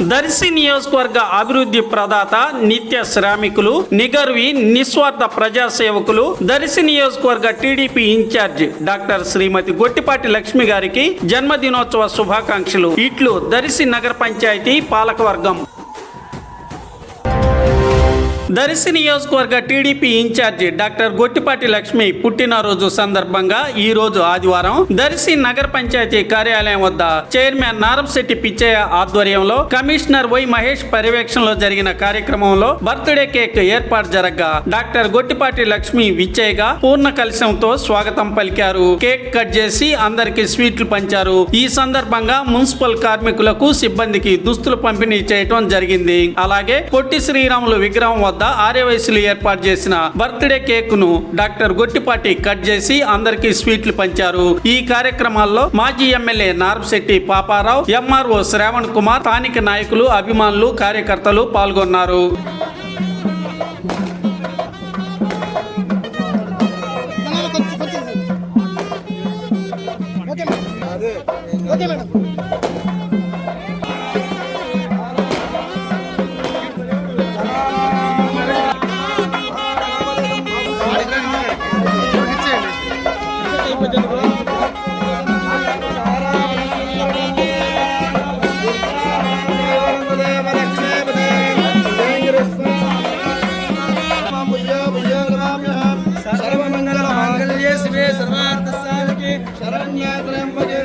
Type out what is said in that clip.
దర్శి నియోజకవర్గ అభివృద్ధి ప్రదాత నిత్య శ్రామికులు నిగర్వి నిస్వార్థ ప్రజాసేవకులు దర్శి నియోజకవర్గ TDP incharge doctor Shrimati Gottipati Lakshmi గారికి జన్మదినోత్సవ శుభాకాంక్షలు. ఇట్లు దర్శి నగర పంచాయతీ పాలకవర్గం. దర్శి నియోజకవర్గ TDP incharge doctor Gottipati Lakshmi పుట్టినరోజు సందర్భంగా ఈ రోజు ఆదివారం దర్శి నగర పంచాయతీ కార్యాలయం వద్ద చైర్మన్ నారంశెట్టి పిచ్చయ్య ఆధ్వర్యంలో కమిషనర్ వై మహేష్ పర్యవేక్షణలో జరిగిన కార్యక్రమంలో బర్త్డే కేక్ ఏర్పాటు జరగగా డాక్టర్ గొట్టిపాటి లక్ష్మి విచ్చయ్యగా పూర్ణ కలశంతో స్వాగతం పలికారు. కేక్ కట్ చేసి అందరికి స్వీట్లు పంచారు. ఈ సందర్భంగా మున్సిపల్ కార్మికులకు సిబ్బందికి దుస్తులు పంపిణీ చేయటం జరిగింది. అలాగే పొట్టి శ్రీరాములు విగ్రహం వద్ద వద్ద ఆర్యవయసులు ఏర్పాటు చేసిన బర్త్డే కేక్ను డాక్టర్ గొట్టిపాటి కట్ చేసి అందరికీ స్వీట్లు పంచారు. ఈ కార్యక్రమాల్లో మాజీ ఎమ్మెల్యే నార్పశెట్టి పాపారావు ఎంఆర్ఓ శ్రావణ్ కుమార్ స్థానిక నాయకులు అభిమానులు కార్యకర్తలు పాల్గొన్నారు. Okay madam. Sharanya Trembaje.